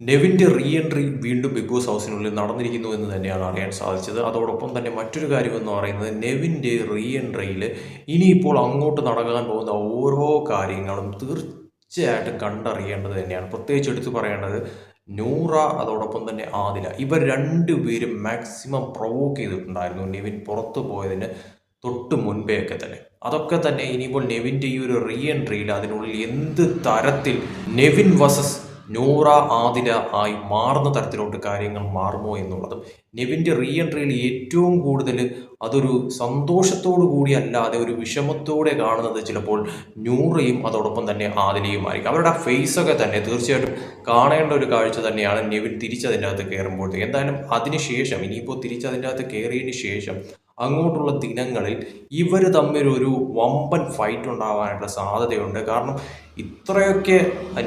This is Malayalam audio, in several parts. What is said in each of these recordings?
നെവിന്റെ റീ എൻട്രി വീണ്ടും ബിഗ് ബോസ് ഹൗസിനുള്ളിൽ നടന്നിരിക്കുന്നു എന്ന് തന്നെയാണ് അറിയാൻ സാധിച്ചത്. അതോടൊപ്പം തന്നെ മറ്റൊരു കാര്യം എന്ന് പറയുന്നത് നെവിന്റെ റീ എൻട്രിയിൽ ഇനിയിപ്പോൾ അങ്ങോട്ട് നടക്കാൻ പോകുന്ന ഓരോ കാര്യങ്ങളും തീർച്ചയായിട്ടും കണ്ടറിയേണ്ടത് തന്നെയാണ്. പ്രത്യേകിച്ച് എടുത്തു പറയേണ്ടത് നൂറ അതോടൊപ്പം തന്നെ ആദില. ഇവർ രണ്ടുപേരും മാക്സിമം പ്രൊവോക്ക് ചെയ്തിട്ടുണ്ടായിരുന്നു നെവിൻ പുറത്തു പോയതിന് തൊട്ട് മുൻപേ ഒക്കെ തന്നെ. അതൊക്കെ തന്നെ ഇനിയിപ്പോൾ നെവിന്റെ ഈ ഒരു റീ എൻട്രിയിൽ അതിനുള്ളിൽ എന്ത് തരത്തിൽ നെവിൻ വസസ് നൂറ ആതിര ആയി മാറുന്ന തരത്തിലോട്ട് കാര്യങ്ങൾ മാറുമോ എന്നുള്ളതും നെവിന്റെ റീ എൻട്രിയിൽ ഏറ്റവും കൂടുതൽ അതൊരു സന്തോഷത്തോടു കൂടിയല്ലാതെ ഒരു വിഷമത്തോടെ കാണുന്നത് ചിലപ്പോൾ നൂറയും അതോടൊപ്പം തന്നെ ആതിരയുമായിരിക്കും അവരുടെ ആ ഫേസൊക്കെ തന്നെ തീർച്ചയായിട്ടും കാണേണ്ട ഒരു കാഴ്ച തന്നെയാണ് നെവിൻ തിരിച്ചതിന്റെ അകത്ത് കയറുമ്പോഴത്തേക്ക്. എന്തായാലും അതിനുശേഷം ഇനിയിപ്പോൾ തിരിച്ചതിന്റെ അകത്ത് കയറിയതിന് ശേഷം അങ്ങോട്ടുള്ള ദിനങ്ങളിൽ ഇവർ തമ്മിലൊരു വമ്പൻ ഫൈറ്റ് ഉണ്ടാവാനായിട്ടുള്ള സാധ്യതയുണ്ട്. കാരണം ഇത്രയൊക്കെ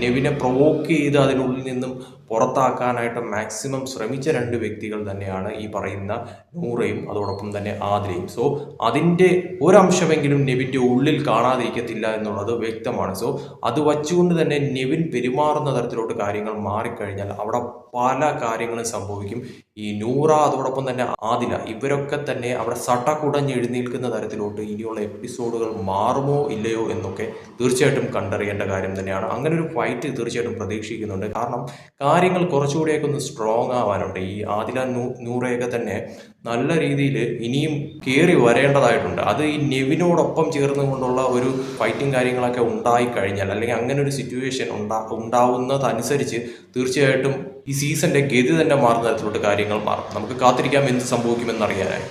നെവിനെ പ്രൊവോക്ക് ചെയ്ത് അതിനുള്ളിൽ നിന്നും പുറത്താക്കാനായിട്ട് മാക്സിമം ശ്രമിച്ച രണ്ട് വ്യക്തികൾ തന്നെയാണ് ഈ പറയുന്ന നൂറയും അതോടൊപ്പം തന്നെ ആതിരയും സോ അതിന്റെ ഒരംശമെങ്കിലും നെവിന്റെ ഉള്ളിൽ കാണാതിരിക്കത്തില്ല എന്നുള്ളത് വ്യക്തമാണ്. സോ അത് വച്ചുകൊണ്ട് തന്നെ നെവിൻ പെരുമാറുന്ന തരത്തിലോട്ട് കാര്യങ്ങൾ മാറിക്കഴിഞ്ഞാൽ അവിടെ പല കാര്യങ്ങളും സംഭവിക്കും. ഈ നൂറ അതോടൊപ്പം തന്നെ ആദില ഇവരൊക്കെ തന്നെ അവിടെ സട്ടക്കുടഞ്ഞ് എഴുന്നേൽക്കുന്ന തരത്തിലോട്ട് ഇനിയുള്ള എപ്പിസോഡുകൾ മാറുമോ ഇല്ലയോ എന്നൊക്കെ തീർച്ചയായിട്ടും കണ്ടറിയേണ്ട കാര്യം തന്നെയാണ്. അങ്ങനെ ഒരു ഫൈറ്റ് തീർച്ചയായിട്ടും പ്രതീക്ഷിക്കുന്നുണ്ട്. കാരണം കാര്യങ്ങൾ കുറച്ചുകൂടിയൊക്കെ ഒന്ന് സ്ട്രോങ് ആവാനുണ്ട്. ഈ ആദില നൂ നൂറയൊക്കെ തന്നെ നല്ല രീതിയിൽ ഇനിയും കയറി വരേണ്ടതായിട്ടുണ്ട്. അത് ഈ നെവിനോടൊപ്പം ചേർന്നുകൊണ്ടുള്ള ഒരു ഫൈറ്റിംഗ് കാര്യങ്ങളൊക്കെ ഉണ്ടായി കഴിഞ്ഞാൽ അല്ലെങ്കിൽ അങ്ങനെ ഒരു സിറ്റുവേഷൻ ഉണ്ടാ ഉണ്ടാവുന്നതനുസരിച്ച് തീർച്ചയായിട്ടും ഈ സീസണിന്റെ ഗതി തന്നെ മാറുന്ന തരത്തിലോട്ട് കാര്യങ്ങൾ മാറും. നമുക്ക് കാത്തിരിക്കാം എന്ത് സംഭവിക്കുമെന്നറിയാനായി